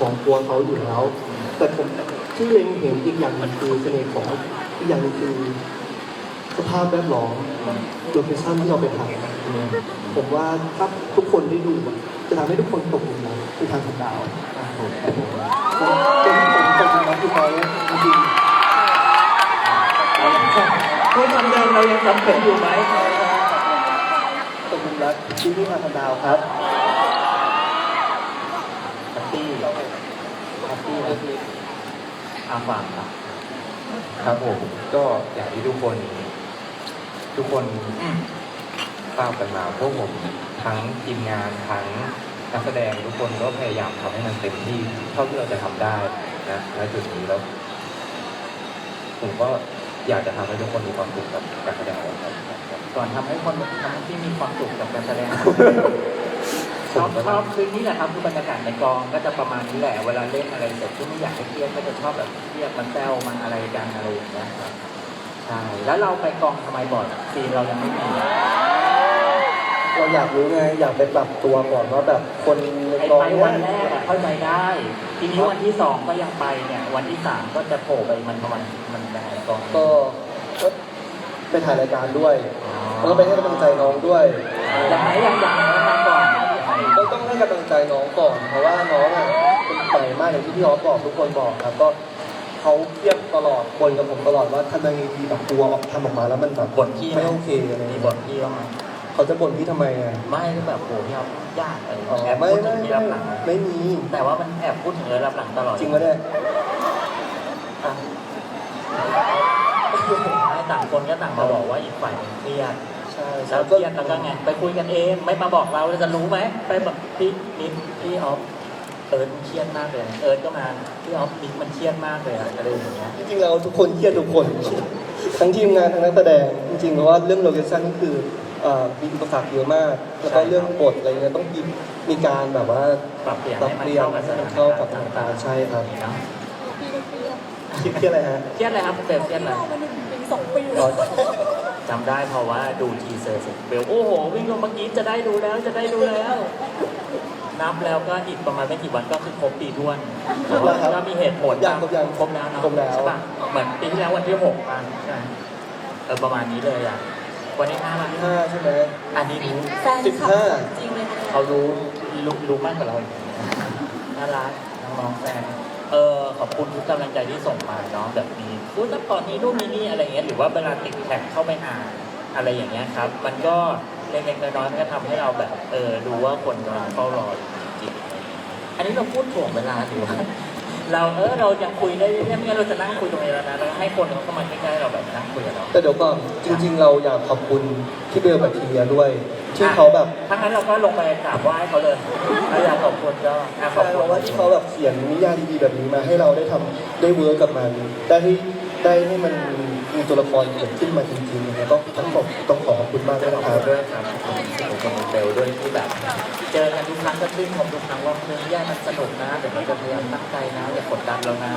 ของตัวเขาอยู่แล้ว แต่ผมที่เล็งเห็นอีกอย่างหนึงคือเสน่ห์ของอีกอย่างคือสภาพแวดล้อมโลเคชั่นที่เราไปถ่ายผมว่าถ้าทุกคนได้ดูจะทำให้ทุกคนตกหลุมรักในทางของดาวเป็นผมเป็นผมตกหลุมรักที่เขาจริงพูดคำเดิมเรายังจำเป็นอยู่ไหมตกหลุมรักที่ที่ทางของดาวครับ แฮปปี้แฮปปี้เลย อาฟังครับ ครับผมก็อย่างที่ทุกคน ทุกคนทราบกันมาพวกผมทั้งทีมงานทั้งนักแสดงทุกคนก็พยายามทำให้มันเต็มที่เท่าที่เราจะทำได้นะณจุดนี้แล้วผมก็อยากจะทำให้ทุกคนมีความสุขกับการแสดงของเราครับก่อนทำให้คนทำให้ที่มีความสุขกับการแสดง ชอบชอบคือนี่แหละครับคือบรรยากาศในกองก็จะประมาณนี้แหละเวลาเล่นอะไรเสร็จที่ไม่อยากให้เครียดก็จะชอบแบบเครียดมันแซวมันอะไรกันอะไรอย่างเงี้ยครับใช่แล้วเราไปกองทำไมบ่อยซีนเรายังไม่มีเราอยากรู้ไงอยากไปปรับตัวก่อนว่าแบบคนในไอ้กองไปเนี่วันแรยกอะเข้าใจได้ ทีนี้วันที่สองก็ยังไปเนี่ยวันที่สามก็จะโผล่ไปมันประมาณมันยังไงกองก็ก็ไปถ่ายรายการด้วยแล้วก็ไปให้กำลังใจน้องด้วยยังไงยังยังมาก่อนก็ต้องให้ กำลังใจน้องก่อน เพราะว่าน้องอะเป็นใหม่มากอย่างที่พี่ออฟบอกทุกคนบอกครับก็เขาเทียบตลอดคนกับผมตลอดว่าทำไมมีแบบตัวออกทำออกมาแล้วมันแบบบ่นพี่ไหม ไม่โอเคอะไรมีเงี้ยบ่นพี่บ้างไหมเขาจะบ่นพี่ทำไมอะไม่ก็แบบโหพี่เอายากอะไรอ๋อแอบไม่พูดถึไม่งที่ไม่รับหลังไม่มีแต่ว่ามันแอบพูดถึงเออรับหลังตลอดจริงไหมเนี่ยอะไม่ต่างคนก็ต่างมาบอกว่าอีกฝ่ายหนึ่งเครียด แล้วเครียดแล้วก็ไงไปคุยกันเองไม่มาบอกเราเราจะรู้ไหมไปแบบพี่นิดพี่ออฟเอิร์ธมันเครียดมากเลยเอิร์ธก็มาพี่ออฟนิดมันเครียดมากเลยอะอะไรอย่างเงี้ยจริงๆเราทุกคนเครียดทุกคน ทั้งทีมงานทั้งนักแสดงจริงๆเพราะว่าเรื่องโลเคชั่นก็คือเอ่อมีอุปสรรคเยอะมาก แล้วก็เรื่องบทอะไรเงี้ยต้องมีมีการแบบว่าปรับเปลี่ยนปรับให้มันเปลี่ยนเข้ากับสถานเข้ากับการณ์ต่างๆใช่ครับเนาะคิดเครียดอะไรฮะเครียดอะไรครับเบลเครียดอะไรมาหนึ่งปีสองปีอ๋อ จำได้เพราะว่าดูทีเซอร์เสร็จเบลโอ้โห วิ่งลงเมื่อกี้จะได้ดูแล้วจะได้ดูแล้ว นับแล้วก็อีกประมาณไม่กี่วันก็คือครบปีท้วนแต่ว่าก็มีเหตุผลยังครบยังครบแล้วเนาะครบแล้ว ใช่ปะเหมือนปีที่แล้ววันที่หกป่ะใช่ไหมเออประมาณนี้เลยอะวันที่ห้าวันที่ห้าห้าใช่ไหม อันนี้รู้แฟนสิบคลับห้าจริงเลยนะเขารู้รู้รู้มากกว่าเราอีกน่ารักน้องๆแฟน เออขอบคุณทุกกำลังใจที่ส่งมาเนาะแบบมีพูดแล้วตอนนี้นู่นมีนี่อะไรเงี้ยหรือว่าเวลาติดแท็กเข้าไปอ่านอะไรอย่างเงี้ยครับ มันก็เล็กๆน้อยๆมันก็ทำให้เราแบบเออรู้ว่าคนกำลังเฝ้ารอจริงๆอันนี้เราพูดถ่วงเวลาหรือว่าเราเออเรายังคุยได้เรื่อยๆไม่งั้นเราจะนั่งคุยตรงนี้แล้วนะแล้วให้คนเขาเข้ามาใกล้ๆเราแบบนั่งคุยกับเรา แต่เดี๋ยวก่อนจริง ๆ เราอยากขอบคุณที่เบลกับทีเรียด้วย ที่เขาแบบถ้างั้นเราก็ลงไปกราบไหว้เขาเลยถ้าอยากขอบคุณก็อะขอบเพคุณราะว่าที่เขาแบบเขียนนิยายดีๆแบบนี้มาให้เราได้ทำได้เวิร์กกับมันได้ให้ได้ให้มันมีตัวละครเกิดขึ้นมาจริงๆแล้วก็ต้องขอบต้องขอขอบคุณมากด้วยขอบนะคคุรับณด้วยครับขอบคุณเบลด้วยที่แบบ เจอกันทุกครั้งก็ชื่นชมทุกครั้งว่าเรื่องแย่มันสนุกนะเดี๋ยวเราจะพยายามตั้งใจนะอย่ากดดันเรานะ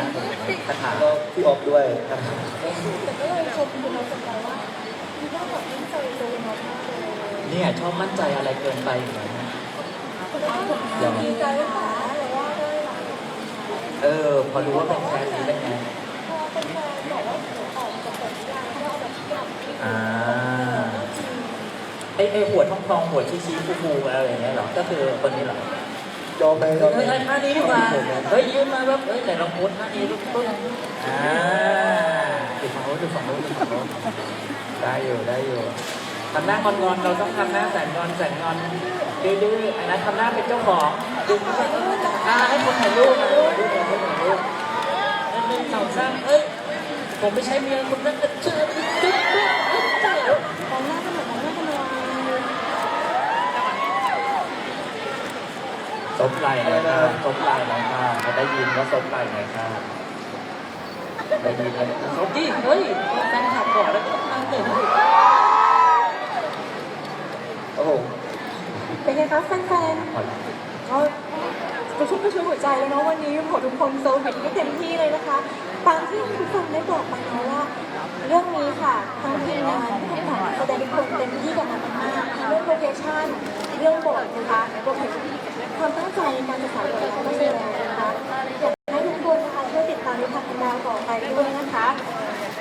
คาถาแล้วก็พี่ออฟด้วยแต่ก็เลยชมคุณเราสกายว่ามีมากกว่าที่ใจโดนเรามากเลย เนี่ยชอบมั่นใจอะไรเกินไปอยู่แล้วนะดีใจค่ะเลยว่าได้หลายเออ พอรู้ว่าเป็นแฟนนี้ได้ไงพอเป็นแฟนบอกว่าออกจากผลงานที่เราแบบอยากที่อ่าไอไอหัวทองทองหัวชี้ชี้ฟูฟูอะไรอย่างเงี้ยเหรอ ก็คือคนนี้เหรอยอมไหมยอมไหมเฮ้ยเฮ้ยท่านี้ดีกว่าเฮ้ยยืนมาแบบเฮ้ยไหนลองโพสท่านี้ลูกตุ้นอ่าดูฝั่งโน้นดูฝั่งโน้นดูฝั่งโน้นได้อยู่ได้อยู่ ทำหน้างอนๆเราต้องทำหน้าแสนงอนแสนงอนดื้อๆอันนั้นทำหน้าเป็นเจ้าของดึงอาให้คนถ่ายรูปนะถ่ายรูปให้คนถ่ายรูปหนึ่งสองสามเอ้ยผมไม่ใช่เมียคุณนั่นก็เชื่อดึ๊ดดึ๊ดดึ๊ดดึ๊ดมองหน้ากันแบบมองหน้ากันเลยซบไหล่หน่อยค่ะซบไหล่หน่อยค่ะเขาได้ยินว่าซบไหล่หน่อยค่ะได้ยินแล้วซบดิเฮ้ยแฟนคลับบอกแล้วก็ตั้งตื่น ก็กระชุ่มกระชวยหัวใจแล้วเนาะวันนี้โหทุกคนเซอร์วิสก็เต็มที่เลยนะคะตามที่คุณฟังได้บอกไปแล้วว่า เรื่องนี้ค่ะทั้งทีมงานทั้งแสดงทุกคนเต็มที่กับมันมากเรื่องโปรเคชั่นเรื่องบทนะคะรวมถึงความตั้งใจในการจัดสารเวลาก็มีแล้วนะคะอยากให้ทุกคนนะคะช่วยติดตามในทางดาวต่อไปด้วยนะคะ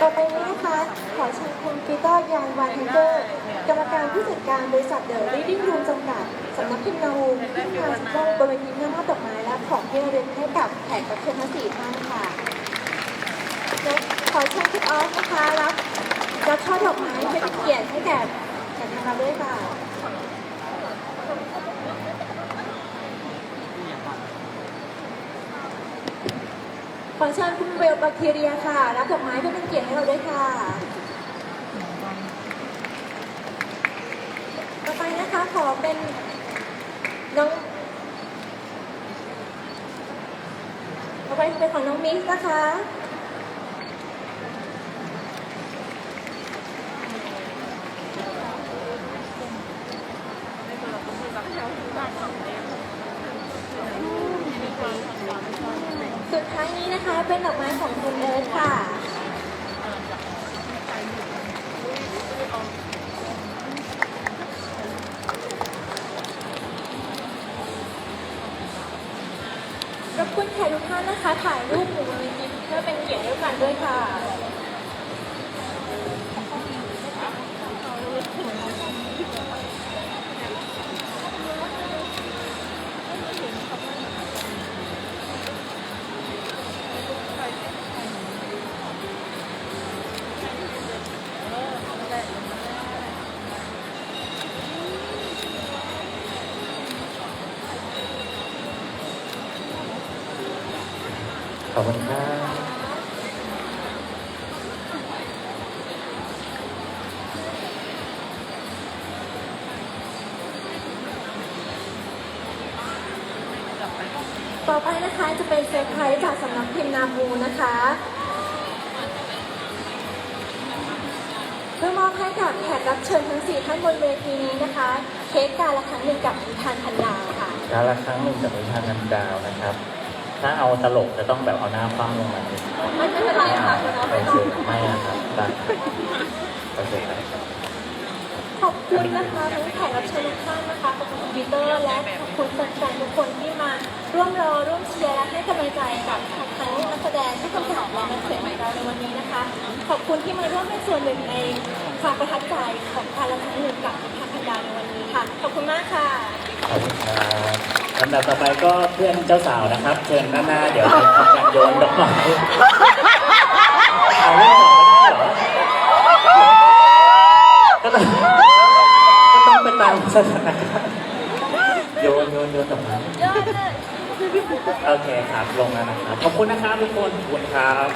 ต่อไปนี้นะคะขอเชิญคุณปีเตอร์ยานวานเทนเกอร์ กรรมการผู้จัดการบริษัทเดอะรีดิ้งรูมจำกัดสำนักพิมพ์นาวูที่ทางสิบโลกบริเวณนี้เพื่อมอบดอกไม้และของที่ระลึกให้กับแขกรับเชิญทั้งสี่ท่านค่ะขอเชิญคุณออฟนะคะรับรับช่อดอกไม้เพื่อเป็นเกียรติให้แก่แขกทางเราด้วยค่ะขอเชิญคุณเวลบาคทีเรียค่ะ รับดอกไม้เพื่อเป็นเกียรติให้เราด้วยค่ะ ต่อไปนะคะขอ เป็นน้องต่อไปเป็นของน้องมิกนะคะสุดท้ายนี้นะคะเป็นดอกไม้ของคุณเอิร์ธค่ะ รบกวนแขกทุกท่านนะคะ ถ่ายรูปหมู่มูลนิธิเพื่อเป็นเกียรติด้วยกันด้วยค่ะ ขอบคุณครับต่อไปนะคะจะเป็นเซอร์ไพรส์จากสำนักพิมพ์นาบูนะคะ เพื่อมอบให้กับแขกรับเชิญทั้ง 4 ท่านบนเวทีนี้นะคะ เค้กการละครั้งหนึ่งกับนิทานพันดาวค่ะ การละครั้งหนึ่งกับนิทานนันดาวนะครับ ถ้าเอาตลกจะต้องแบบเอาหน้าคว่ำลงมาเลยไม่เป็นไรค่ะคุณน้องโอไม่เคต้องไม่อะครับได้โอเคครับขอบคุณนะคะทั้งแขกรับเชิญทุกท่านนะคะขอบคุณปีเตอร์และขอบคุณแฟนๆทุกคนที่มาร่วมรอร่วมเชียร์และให้กำลังใจกับทั้งนักแสดงที่กำกับและนักเขียนของเราในวันนี้นะคะ ขอบคุณที่มาร่วมเป็นส่วนหนึ่งในความประทับใจของการละครั้งหนึ่งกับทางพันดาวในวันนี้ค่ะ ขอบคุณมากค่ะขอบคุณครับ ลำดับต่อไปก็เพื่อนเจ้าสาวนะครับ เชิญด้านหน้าเดี๋ยวจะทำการโยนดอกไม้เอาเล่นต่อไม่ได้เหรอก็ต้องก็ต้องไปตามสถานการณ์โยนโยนโยนดอกไม้โอเคครับลงแล้วนะครับขอบคุณนะครับทุกคนขอบคุณครับ